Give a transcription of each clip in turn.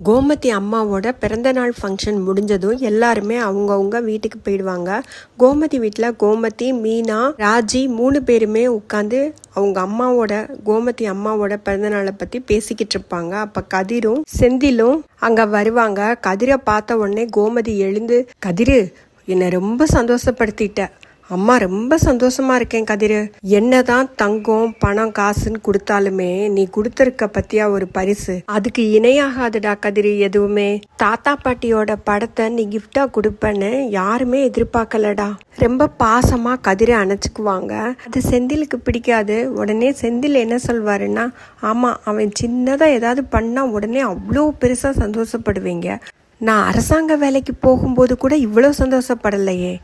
கோமதி அம்மாவோட பிறந்தநாள் ஃபங்க்ஷன் முடிஞ்சதும் எல்லாருமே அவங்கவுங்க வீட்டுக்கு போயிடுவாங்க. கோமதி வீட்டில் கோமதி மீனா ராஜி மூணு பேருமே உட்காந்து அவங்க அம்மாவோட கோமதி அம்மாவோட பிறந்தநாளை பற்றி பேசிக்கிட்டு இருப்பாங்க. அப்போ கதிரும் செந்திலும் அங்கே வருவாங்க. கதிரை பார்த்த உடனே கோமதி எழுந்து கதிரு என்னை ரொம்ப சந்தோஷப்படுத்திட்ட. அம்மா ரொம்ப சந்தோஷமா இருக்கேன் கதிர். என்னதான் தங்கம் பணம் காசுன்னு கொடுத்தாலுமே நீ கொடுத்துருக்க பத்தியா ஒரு பரிசு? அதுக்கு இணையாகாதுடா கதிர் எதுவுமே. தாத்தா பாட்டியோட படத்தை நீ கிஃப்டா கொடுப்பேன்னு யாருமே எதிர்பார்க்கலடா. ரொம்ப பாசமா கதிரை அணைச்சிக்குவாங்க. அது செந்திலுக்கு பிடிக்காது. உடனே செந்தில் என்ன சொல்வாருன்னா ஆமா அவன் சின்னதா ஏதாவது பண்ணா உடனே அவ்வளோ பெருசா சந்தோஷப்படுவீங்க. நான் அரசாங்க வேலைக்கு போகும்போது கூட இவ்வளோ சந்தோஷப்படலையே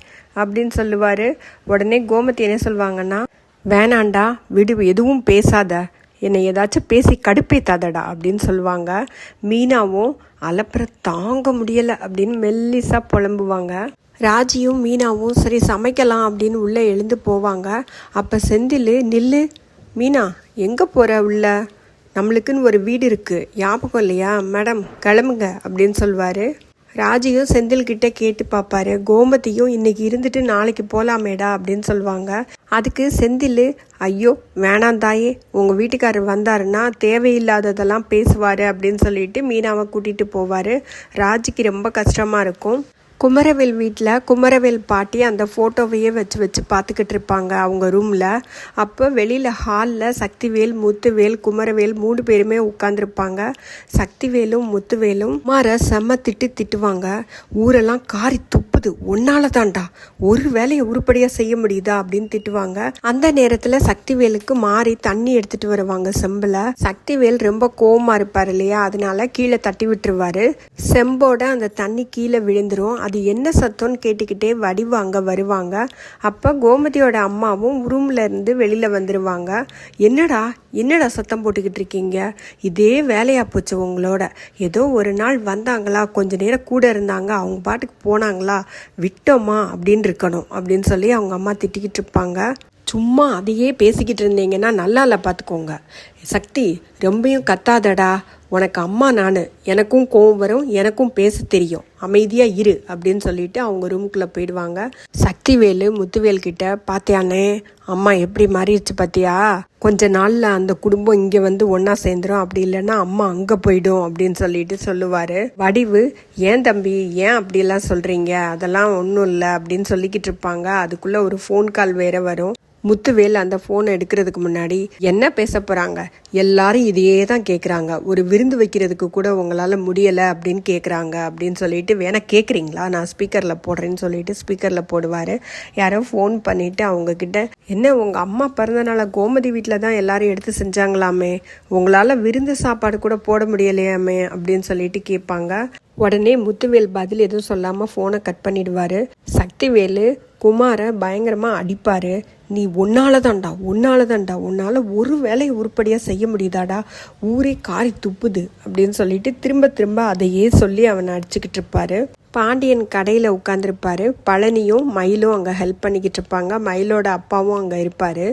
அப்படின்னு சொல்லுவார். உடனே கோமதி என்ன சொல்லுவாங்கன்னா வேணாண்டா விடு எதுவும் பேசாத. என்னை ஏதாச்சும் பேசி கடுப்பேத்தாதடா அப்படின்னு சொல்லுவாங்க. மீனாவும் அலப்புற தாங்க முடியலை அப்படின்னு மெல்லிசாக புலம்புவாங்க. ராஜியும் மீனாவும் சரி சமைக்கலாம் அப்படின்னு உள்ளே எழுந்து போவாங்க. அப்போ செந்தில் நில்லு மீனா எங்கே போகிற உள்ள? நம்மளுக்குன்னு ஒரு வீடு இருக்குது ஞாபகம் இல்லையா? மேடம் கிளம்புங்க அப்படின்னு சொல்லுவார் ராஜியும் செந்தில்கிட்ட கேட்டு பார்ப்பாரு கோமதியும் இன்னைக்கு இருந்துட்டு நாளைக்கு போகலாமேடா அப்படின்னு சொல்லுவாங்க அதுக்கு செந்தில் ஐயோ வேணாம் தாயே உங்கள் வீட்டுக்காரர் வந்தாருன்னா தேவையில்லாததெல்லாம் பேசுவார் அப்படின்னு சொல்லிட்டு மீனாவை கூட்டிகிட்டு போவார். ராஜிக்கு ரொம்ப கஷ்டமாக இருக்கும். குமரவேல் வீட்டில் குமரவேல் பாட்டி அந்த ஃபோட்டோவையே வச்சு வச்சு பார்த்துக்கிட்டு இருப்பாங்க அவங்க ரூமில். அப்போ வெளியில் ஹாலில் சக்திவேல் முத்துவேல் குமரவேல் மூணு பேருமே உட்காந்துருப்பாங்க சக்திவேலும் முத்துவேலும் மாற செம்ம திட்டு திட்டுவாங்க. ஊரெல்லாம் காரி துப்புது உன்னால தான்டா. ஒரு வேலையை உருப்படியாக செய்ய முடியுதா அப்படின்னு திட்டுவாங்க. அந்த நேரத்தில் சக்திவேலுக்கு மாறி தண்ணி எடுத்துட்டு வருவாங்க செம்பில். சக்திவேல் ரொம்ப கோவமா இருப்பார் இல்லையா? அதனால கீழே தட்டி விட்டுருவாரு. செம்போட அந்த தண்ணி கீழே விழுந்துரும். அது என்ன சத்தம்னு கேட்டுக்கிட்டே வடிவாங்க வருவாங்க. அப்போ கோமதியோட அம்மாவும் ரூம்ல இருந்து வெளியில் வந்துடுவாங்க என்னடா என்னடா சத்தம் போட்டுக்கிட்டு இருக்கீங்க இதே வேலையாக போச்சு உங்களோட. ஏதோ ஒரு நாள் வந்தாங்களா? கொஞ்ச நேரம் கூட இருந்தாங்க. அவங்க பாட்டுக்கு போனாங்களா? விட்டோமா? அப்படின்னு இருக்கணும். அப்படின்னு சொல்லி அவங்க அம்மா திட்டிக்கிட்டு இருப்பாங்க. சும்மா அதையே பேசிக்கிட்டு இருந்தீங்கன்னா நல்லா இல்லை பார்த்துக்கோங்க சக்தி ரொம்பையும் கத்தாதடா. உனக்கு அம்மா நான். எனக்கும் கோவம் வரும் எனக்கும் பேச தெரியும். அமைதியாக இரு அப்படின்னு சொல்லிட்டு அவங்க ரூமுக்குள்ளே போயிடுவாங்க. சக்திவேலு முத்துவேல் கிட்ட பார்த்தியானே அம்மா எப்படி மாறிடுச்சு பார்த்தியா கொஞ்ச நாளில் அந்த குடும்பம் இங்கே வந்து ஒன்றா சேர்ந்துரும். அப்படி இல்லைன்னா அம்மா அங்கே போயிடும் அப்படின்னு சொல்லிட்டு சொல்லுவார். வடிவு ஏன் தம்பி ஏன் அப்படிலாம் சொல்கிறீங்க அதெல்லாம் ஒன்றும் இல்லை அப்படின்னு சொல்லிக்கிட்டு இருப்பாங்க. அதுக்குள்ளே ஒரு ஃபோன் கால் வேற வரும். முத்துவேல் அந்த ஃபோனை எடுக்கிறதுக்கு முன்னாடி என்ன பேச போகிறாங்க எல்லாரும் இதையே தான் கேட்குறாங்க ஒரு விருந்து வைக்கிறதுக்கு கூட உங்களால் முடியலை அப்படின்னு கேட்குறாங்க அப்படின்னு சொல்லிட்டு வேணால் கேட்குறீங்களா நான் ஸ்பீக்கரில் போடுறேன்னு சொல்லிட்டு ஸ்பீக்கரில் போடுவார். யாரோ ஃபோன் பண்ணிவிட்டு அவங்கக்கிட்ட என்ன உங்கள் அம்மா பிறந்தநாள கோமதி வீட்டில் தான் எல்லாரும் எடுத்து செஞ்சாங்களாமே? உங்களால் விருந்து சாப்பாடு கூட போட முடியலையாமே? அப்படின்னு சொல்லிட்டு கேட்பாங்க. உடனே முத்துவேல் பதில் எதுவும் சொல்லாமல் ஃபோனை கட் பண்ணிடுவார். சக்திவேலு குமாரை பயங்கரமாக அடிப்பார். நீ உன்னால தான்டா உன்னால தான்டா உன்னால் ஒரு வேலையை உருப்படியாக செய்ய முடியுதாடா? ஊரே காரி துப்புது அப்படின்னு சொல்லிட்டு திரும்ப திரும்ப அதையே சொல்லி அவனை அடிச்சுக்கிட்டு இருப்பாரு. பாண்டியன் கடையில் உட்காந்துருப்பாரு பழனியும் மயிலும் அங்கே ஹெல்ப் பண்ணிக்கிட்டு இருப்பாங்க. மயிலோட அப்பாவும் அங்கே இருப்பார்.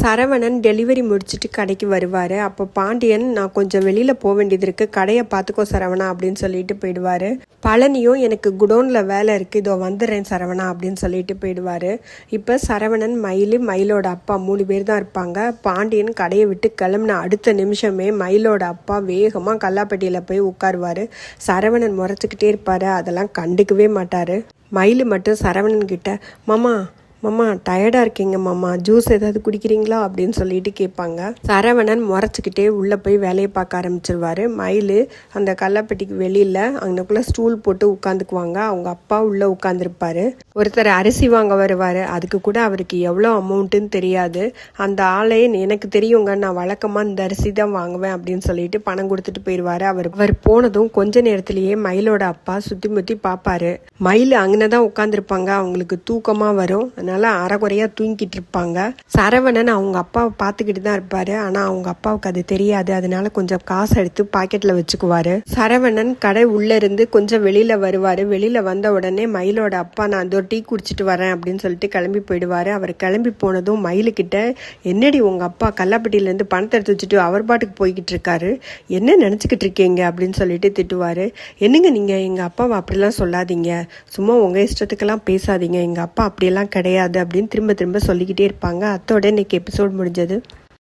சரவணன் டெலிவரி முடிச்சுட்டு கடைக்கு வருவார். அப்போ பாண்டியன் நான் கொஞ்சம் வெளியில் போக வேண்டியது இருக்குது கடையை பார்த்துக்கோ சரவணா அப்படின்னு சொல்லிட்டு போயிடுவார். பழனியும் எனக்கு குடோனில் வேலை இருக்குது இதோ வந்துடுறேன் சரவணா அப்படின்னு சொல்லிட்டு போயிடுவார். இப்போ சரவணன் மயில் மயிலோட அப்பா மூணு பேர் தான் இருப்பாங்க. பாண்டியன் கடையை விட்டு கிளம்புன அடுத்த நிமிஷமே மயிலோட அப்பா வேகமாக கல்லாப்பட்டியில் போய் உட்காருவார். சரவணன் முறைச்சிக்கிட்டே இருப்பார். அதெல்லாம் கண்டுக்கவே மாட்டார். மயில் மட்டும் சரவணன் கிட்ட மாமா மாமா டயர்டாக இருக்கீங்க மாமா. ஜூஸ் ஏதாவது குடிக்கிறீங்களா? அப்படின்னு சொல்லிட்டு கேட்பாங்க. சரவணன் முறைச்சிக்கிட்டே உள்ளே போய் வேலையை பார்க்க ஆரம்பிச்சிருவாரு. மயில் அந்த கல்லப்பட்டிக்கு வெளியில் அங்கக்குள்ளே ஸ்டூல் போட்டு உட்காந்துக்குவாங்க. அவங்க அப்பா உள்ளே உட்காந்துருப்பாரு ஒருத்தர் அரிசி வாங்க வருவார். அதுக்கு கூட அவருக்கு எவ்வளோ அமௌண்ட்டுன்னு தெரியாது. அந்த ஆளே எனக்கு தெரியுங்க நான் வழக்கமாக இந்த அரிசி தான் வாங்குவேன் அப்படின்னு சொல்லிட்டு பணம் கொடுத்துட்டு போயிடுவாரு அவர். அவர் போனதும் கொஞ்ச நேரத்திலேயே மயிலோட அப்பா சுற்றி முற்றி பார்ப்பாரு. மயில் அங்கே தான் உட்காந்துருப்பாங்க அவங்களுக்கு தூக்கமாக வரும். அதனால அறகுறையாக தூங்கிட்டு இருப்பாங்க சரவணன் அவங்க அப்பாவை பார்த்துக்கிட்டு தான் இருப்பாரு. ஆனால் அவங்க அப்பாவுக்கு அது தெரியாது. அதனால கொஞ்சம் காசு எடுத்து பாக்கெட்டில் வச்சுக்குவார். சரவணன் கடை உள்ளே இருந்து கொஞ்சம் வெளியில் வருவார். வெளியில் வந்த உடனே மயிலோட அப்பா நான் அதோ டீ குடிச்சிட்டு வரேன் அப்படின்னு சொல்லிட்டு கிளம்பி போயிடுவார். அவர் கிளம்பி போனதும் மயிலுக்கிட்ட என்னடி உங்கள் அப்பா கல்லாப்பட்டியிலேருந்து பணத்தை எடுத்து வச்சுட்டு அவர் பாட்டுக்கு போய்கிட்டு இருக்காரு. என்ன நினச்சிக்கிட்டு இருக்கீங்க? அப்படின்னு சொல்லிட்டு திட்டுவார். என்னங்க நீங்கள் எங்கள் அப்பாவை அப்படிலாம் சொல்லாதீங்க. சும்மா உங்கள் இஷ்டத்துக்கெல்லாம் பேசாதீங்க. எங்கள் அப்பா அப்படியெல்லாம் கிடையாது அப்படின்னு திரும்ப திரும்ப சொல்லிக்கிட்டே இருப்பாங்க. அத்தோட இன்னைக்கு எபிசோட் முடிஞ்சது.